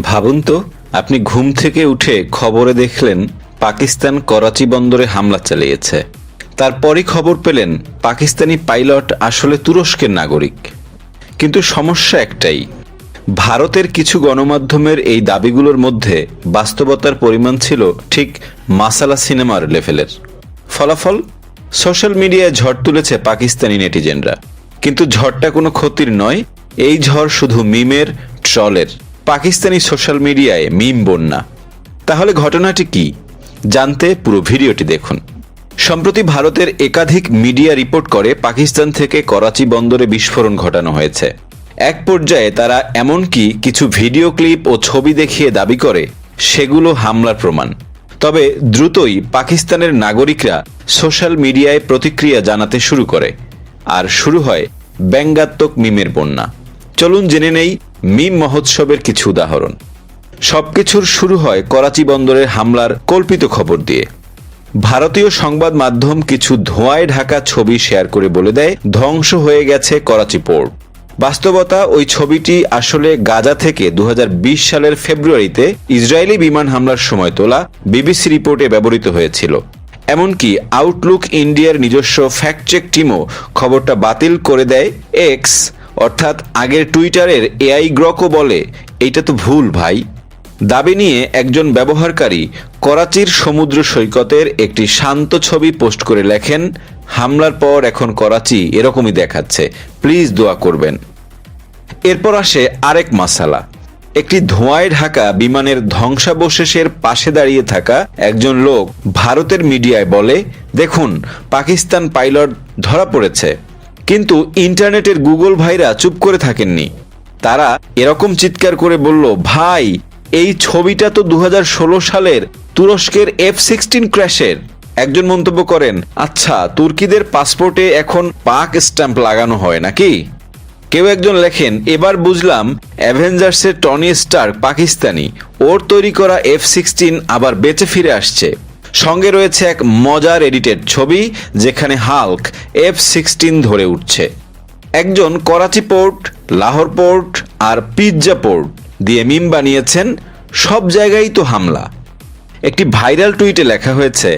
ভাবুন তো, আপনি ঘুম থেকে উঠে খবরে দেখলেন পাকিস্তান করাচি বন্দরে হামলা চালিয়েছে। তারপরই খবর পেলেন পাকিস্তানি পাইলট আসলে তুরস্কের নাগরিক। কিন্তু সমস্যা একটাই, ভারতের কিছু গণমাধ্যমের এই দাবিগুলোর মধ্যে বাস্তবতার পরিমাণ ছিল ঠিক মাসালা সিনেমার লেভেলের। ফলাফল? সোশ্যাল মিডিয়ায় ঝড় তুলেছে পাকিস্তানি নেটিজেনরা। কিন্তু ঝড়টা কোনো ক্ষতির নয়, এই ঝড় শুধু মিমের, ট্রলের। পাকিস্তানি সোশ্যাল মিডিয়ায় মিম বন্যা। তাহলে ঘটনাটি কি? জানতে পুরো ভিডিওটি দেখুন। সম্প্রতি ভারতের একাধিক মিডিয়া রিপোর্ট করে পাকিস্তান থেকে করাচি বন্দরে বিস্ফোরণ ঘটানো হয়েছে। এক পর্যায়ে তারা এমনকি কিছু ভিডিও ক্লিপ ও ছবি দেখিয়ে দাবি করে, সেগুলো হামলার প্রমাণ। তবে দ্রুতই পাকিস্তানের নাগরিকরা সোশ্যাল মিডিয়ায় প্রতিক্রিয়া জানাতে শুরু করে। আর শুরু হয় ব্যঙ্গাত্মক মিমের বন্যা। চলুন জেনে নেই মিম মহোৎসবের কিছু উদাহরণ। সবকিছুর শুরু হয় করাচি বন্দরের হামলার কল্পিত খবর দিয়ে। ভারতীয় সংবাদ মাধ্যম কিছু ধোঁয়ায় ঢাকা ছবি শেয়ার করে বলে দেয়, ধ্বংস হয়ে গেছে করাচি পোর্ট। বাস্তবতা, ওই ছবিটি আসলে গাজা থেকে দু হাজার বিশ সালের ফেব্রুয়ারিতে ইসরায়েলি বিমান হামলার সময় তোলা বিবিসি রিপোর্টে ব্যবহৃত হয়েছিল। এমনকি আউটলুক ইন্ডিয়ার নিজস্ব ফ্যাক্ট চেক টিমও খবরটা বাতিল করে দেয় এক্স অর্থাৎ আগের টুইটারের এআই গ্রকও বলে, এইটা তো ভুল ভাই। দাবি নিয়ে একজন ব্যবহারকারী করাচির সমুদ্র সৈকতের একটি শান্ত ছবি পোস্ট করে লেখেন, হামলার পর এখন করাচি এরকমই দেখাচ্ছে। প্লিজ দোয়া করবেন। এরপর আসে আরেক মাসালা। একটি ধোঁয়ায় ঢাকা বিমানের ধ্বংসাবশেষের পাশে দাঁড়িয়ে থাকা একজন লোক ভারতের মিডিয়ায় বলে, দেখুন, পাকিস্তান পাইলট ধরা পড়েছে। কিন্তু ইন্টারনেটের গুগল ভাইরা চুপ করে থাকেননি। তারা এরকম চিৎকার করে বলল, ভাই, এই ছবিটা তো দু হাজার ষোলো সালের তুরস্কের এফ সিক্সটিন ক্র্যাশের। একজন মন্তব্য করেন আচ্ছা তুর্কিদের পাসপোর্টে এখন পাক স্ট্যাম্প লাগানো হয় নাকি? কেউ একজন লেখেন, এবার বুঝলাম, অ্যাভেঞ্জার্সের টনি স্টার পাকিস্তানি। ওর তৈরি করা এফ সিক্সটিন আবার বেঁচে ফিরে আসছে। সঙ্গে রয়েছে এক মজার এডিটেড ছবি, যেখানে হাল্ক এফ সিক্সটিন ধরে উঠছে। একজন করাচি পোর্ট, লাহোর পোর্ট আর পিৎজা পোর্ট দিয়ে মিম বানিয়েছেন সব জায়গায় তো হামলা। একটি ভাইরাল টুইটে লেখা হয়েছে,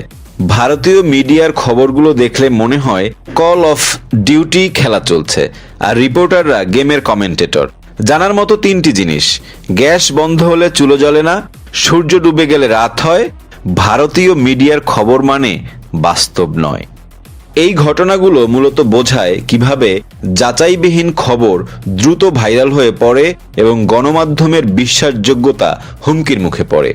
ভারতীয় মিডিয়ার খবরগুলো দেখলে মনে হয় কল অফ ডিউটি খেলা চলছে আর রিপোর্টাররা গেমের কমেন্টেটর। জানার মতো তিনটি জিনিস, গ্যাস বন্ধ হলে চুলো জ্বলে না, সূর্য ডুবে গেলে রাত হয় ভারতীয় মিডিয়ার খবর মানে বাস্তব নয়। এই ঘটনাগুলো মূলত বোঝায় কীভাবে যাচাইবিহীন খবর দ্রুত ভাইরাল হয়ে পড়ে এবং গণমাধ্যমের বিশ্বাসযোগ্যতা হুমকির মুখে পড়ে।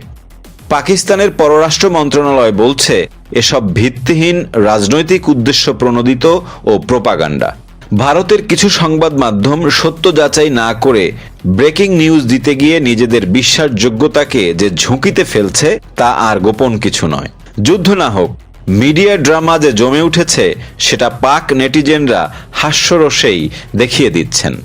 পাকিস্তানের পররাষ্ট্র মন্ত্রণালয় বলছে, এসব ভিত্তিহীন রাজনৈতিক উদ্দেশ্য প্রণোদিত ও প্রোপাগান্ডা। ভারতের কিছু সংবাদ মাধ্যম সত্য যাচাই না করে ব্রেকিং নিউজ দিতে গিয়ে নিজেদের বিশ্বাসযোগ্যতাকে যে ঝুঁকিতে ফেলছে, তা আর গোপন কিছু নয়। যুদ্ধ না হোক, মিডিয়া ড্রামা যে জমে উঠেছে, সেটা পাক নেটিজেনরা হাস্যরসেই দেখিয়ে দিচ্ছেন।